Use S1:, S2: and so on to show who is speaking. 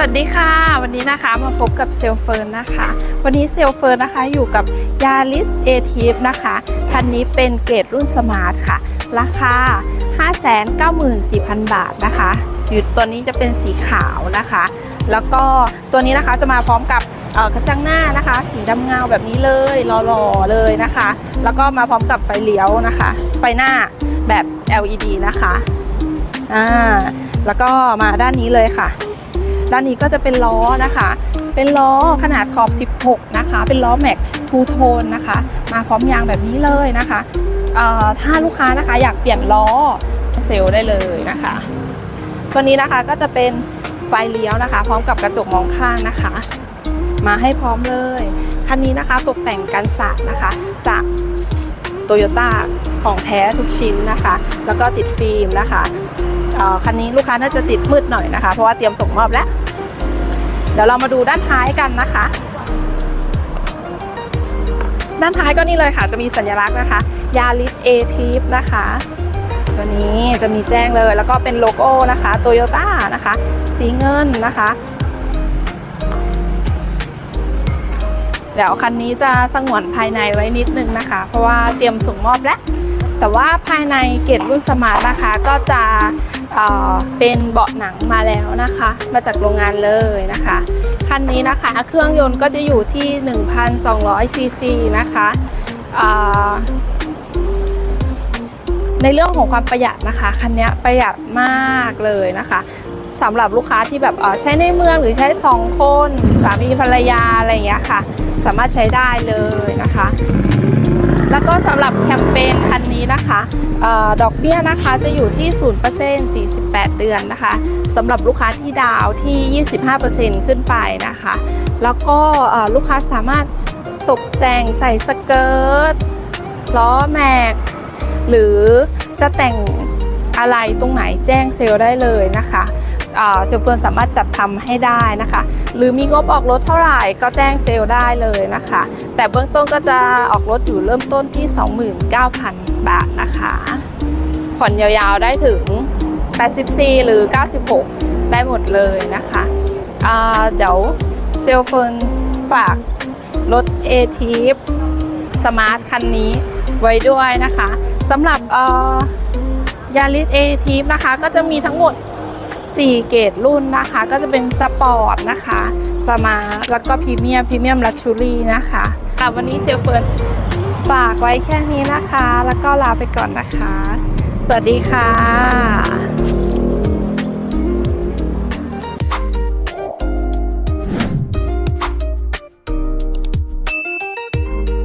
S1: สวัสดีค่ะ วันนี้นะคะมาพบกับเซลเฟิร์นนะคะ วันนี้เซลเฟิร์นนะคะอยู่กับยา r i s a t i v นะคะคันนี้เป็นเกรดรุ่นสมาร์ทค่ะ ราคา 594,000 บาทนะคะอยู่ตัวนี้จะเป็นสีขาวนะคะ แล้วก็ตัวนี้นะคะจะมาพร้อมกับกระจังหน้านะคะ สีดำเงาแบบนี้เลยหล่อๆเลยนะคะ แล้วก็มาพร้อมกับไฟเลี้ยวนะคะ ไฟหน้าแบบ LED นะคะอ่าแล้วก็มาด้านนี้เลยค่ะ ด้านนี้ก็จะเป็นล้อนะคะ เป็นล้อขนาดขอบ 16 นะคะ เป็นล้อแม็กทูโทนนะคะ มาพร้อมยางแบบนี้เลยนะคะถ้าลูกค้านะคะอยากเปลี่ยนล้อเซลได้เลยนะคะ ตัวนี้นะคะก็จะเป็นไฟเลี้ยวนะคะ พร้อมกับกระจกมองข้างนะคะ มาให้พร้อมเลยคันนี้นะคะตกแต่งกันสาดนะคะ จากโตโยต้าของแท้ทุกชิ้นนะคะ แล้วก็ติดฟิล์มนะคะ คันนี้ลูกค้าน่าจะติดมืดหน่อยนะคะ เพราะว่าเตรียมส่งมอบแล้ว เดี๋ยวเรามาดูด้านท้ายกันนะคะ ด้านท้ายก็นี่เลยค่ะ จะมีสัญลักษณ์นะคะยา r i s a t i v นะคะ ตัวนี้จะมีแจ้งเลยแล้วก็เป็นโลโก้นะคะโตโยต้านะคะ สีเงินนะคะเดี๋ยวคันนี้จะสงวนภายในไว้นิดนึงนะคะ เพราะว่าเตรียมส่งมอบแล้ว แต่ว่าภายในเกรดรุ่นสมาร์ทนะคะ ก็จะ เป็นเบาะหนังมาแล้วนะคะ มาจากโรงงานเลยนะคะ คันนี้นะคะ เครื่องยนต์ก็จะอยู่ที่ 1,200 ซีซีนะคะในเรื่องของความประหยัดนะคะคันนี้ประหยัดมากเลยนะคะสำหรับลูกค้าที่แบบใช้ในเมืองหรือใช้ 2 คนสามีภรรยาอะไรอย่างเงี้ยค่ะ สามารถใช้ได้เลยนะคะ แล้วก็สำหรับแคมเปญคันนี้นะคะออดอกเบี้ยนะคะจะอยู่ที่ 0% 48 เดือนนะคะสำหรับลูกค้าที่ดาวที่ 25%ขึ้นไปนะคะ แล้วก็ลูกค้าสามารถตกแต่งใส่สเกิร์ตล้อแม็ก หรือจะแต่งอะไรตรงไหนแจ้งเซลล์ได้เลยนะคะ เซลล์เฟิร์นสามารถจัดทำให้ได้นะคะ หรือมีงบออกรถเท่าไหร่ก็แจ้งเซลล์ได้เลยนะคะ แต่เบื้องต้นก็จะออกรถอยู่เริ่มต้นที่ 29,000 บาทนะคะ ผ่อนยาวๆได้ถึง 84 หรือ 96 ได้หมดเลยนะคะเดี๋ยวเซลเฟิร์นฝากรถ a t i p สมาร์ทคันนี้ไว้ด้วยนะคะสำหรับยาริสเอทีฟนะคะ ก็จะมีทั้งหมด 4 เกรดรุ่นนะคะ ก็จะเป็นสปอร์ตนะคะสมาร์ทแล้วก็พรีเมียมพรีเมียมลักชูรี่นะคะค่ะวันนี้เซลเฟิร์นฝากไว้แค่นี้นะคะ แล้วก็ลาไปก่อนนะคะ สวัสดีค่ะ